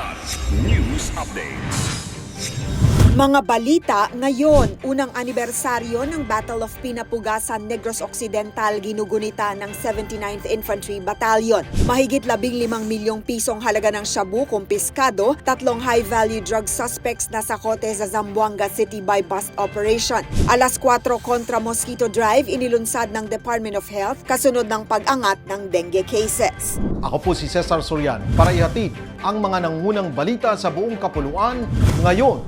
Kilat News Updates. Mga balita ngayon, unang anibersaryo ng Battle of Pinapugasan Negros Occidental ginugunita ng 79th Infantry Battalion. Mahigit 15 milyong pisong halaga ng shabu kumpiskado, tatlong high-value drug suspects na sakote sa Zamboanga City by bust operation. Alas 4 kontra Mosquito Drive inilunsad ng Department of Health kasunod ng pag-angat ng dengue cases. Ako po si Cesar Sorian para ihatid ang mga nangunang balita sa buong kapuluan ngayon.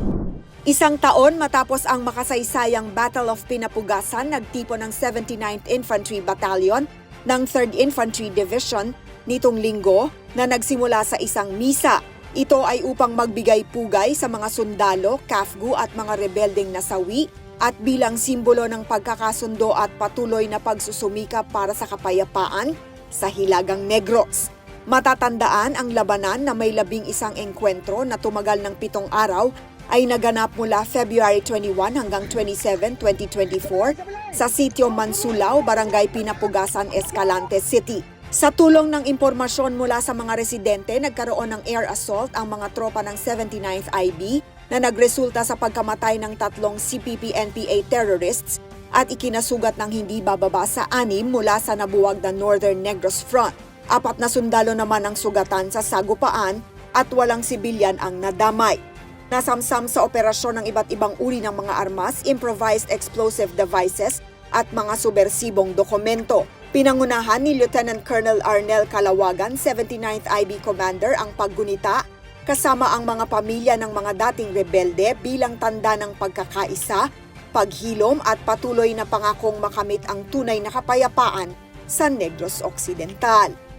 Isang taon matapos ang makasaysayang Battle of Pinapugasan, nagtipo ng 79th Infantry Battalion ng 3rd Infantry Division nitong linggo na nagsimula sa isang misa. Ito ay upang magbigay pugay sa mga sundalo, kafgu at mga rebeldeng nasawi at bilang simbolo ng pagkakasundo at patuloy na pagsusumika para sa kapayapaan sa Hilagang Negros. Matatandaan ang labanan na may labing isang engkwentro na tumagal ng pitong araw ay naganap mula February 21 hanggang 27, 2024 sa sitio Mansulao, Barangay Pinapugasan, Escalante City. Sa tulong ng impormasyon mula sa mga residente, nagkaroon ng air assault ang mga tropa ng 79th IB na nagresulta sa pagkamatay ng tatlong CPP-NPA terrorists at ikinasugat ng hindi bababa sa anim mula sa nabuwag na Northern Negros Front. Apat na sundalo naman ang sugatan sa sagupaan at walang sibilyan ang nadamay. Nasamsam sa operasyon ng iba't ibang uri ng mga armas, improvised explosive devices at mga subversibong dokumento. Pinangunahan ni Lieutenant Colonel Arnel Calawagan, 79th IB Commander, ang paggunita kasama ang mga pamilya ng mga dating rebelde bilang tanda ng pagkakaisa, paghilom at patuloy na pangakong makamit ang tunay na kapayapaan sa Negros Occidental.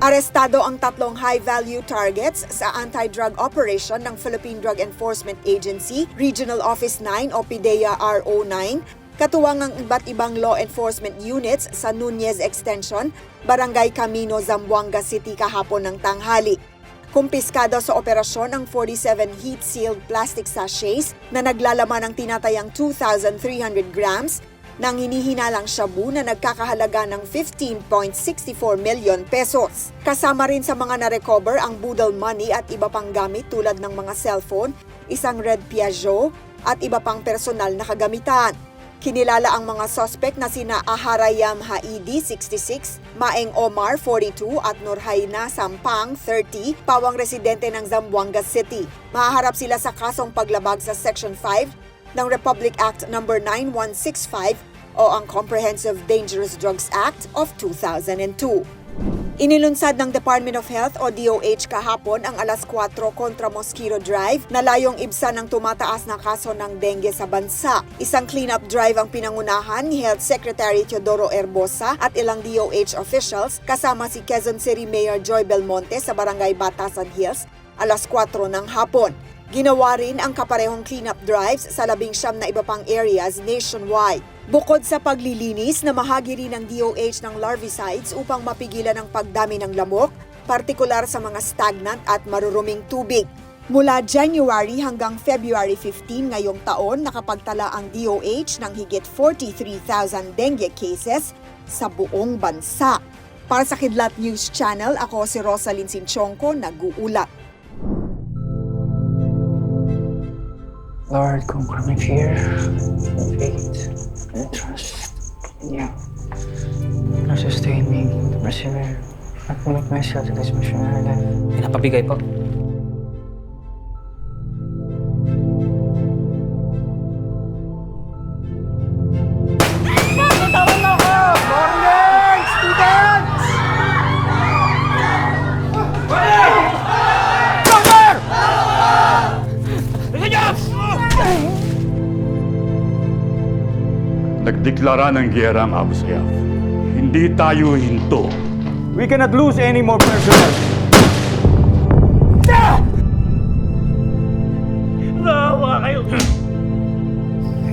Arestado ang tatlong high-value targets sa anti-drug operation ng Philippine Drug Enforcement Agency, Regional Office 9 o PIDEA RO9, katuwang ang iba't ibang law enforcement units sa Nunez Extension, Barangay Camino, Zamboanga City kahapon ng tanghali. Kumpiskado sa operasyon ang 47 heat-sealed plastic sachets na naglalaman ng tinatayang 2,300 grams ng hinihinalang shabu na nagkakahalaga ng 15.64 million pesos. Kasama rin sa mga na-recover ang boodle money at iba pang gamit tulad ng mga cellphone, isang red Piaggio at iba pang personal na kagamitan. Kinilala ang mga suspect na sina Aharayam Haidi, 66, Maeng Omar, 42 at Nurhayna Sampang, 30, pawang residente ng Zamboanga City. Mahaharap sila sa kasong paglabag sa Section 5 ng Republic Act No. 9165 o ang Comprehensive Dangerous Drugs Act of 2002. Inilunsad ng Department of Health o DOH kahapon ang alas 4 kontra Mosquito Drive na layong ibsa ng tumataas na kaso ng dengue sa bansa. Isang cleanup drive ang pinangunahan ni Health Secretary Teodoro Herbosa at ilang DOH officials kasama si Quezon City Mayor Joy Belmonte sa Barangay Batasan Hills alas 4 ng hapon. Ginawa rin ang kaparehong cleanup drives sa labing siyam na iba pang areas nationwide. Bukod sa paglilinis, namahagi rin ng DOH ng larvicides upang mapigilan ang pagdami ng lamok, partikular sa mga stagnant at maruruming tubig. Mula January hanggang February 15 ngayong taon, nakapagtala ang DOH ng higit 43,000 dengue cases sa buong bansa. Para sa Kidlat News Channel, ako si Rosalyn Sinchonko, nag-uulat. Lord, conquer my fear, faith, and trust in you. Lord, sustain me to persevere and commit myself to this mission in life. Pinapabigay po. Nagdeklara ng giyera ang Abu Sayyaf. Hindi tayo hinto. We cannot lose any more personnel.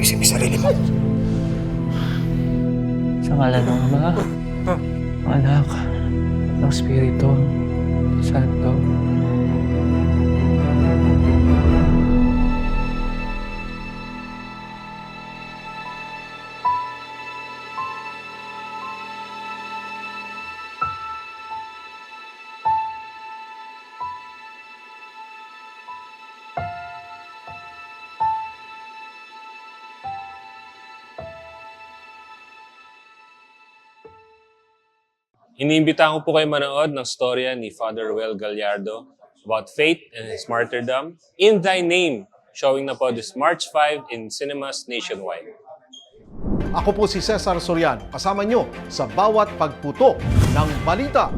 Isip sarili mo. Sa ngalan ng Ama, Anak, ng Espiritu, Santo. Iniimbitahan ko po kayo manood ng storya ni Father Well Gallardo about faith and his martyrdom. In Thy Name, showing na po this March 5 in cinemas nationwide. Ako po si Cesar Soriano, kasama nyo sa bawat pagputo ng balita.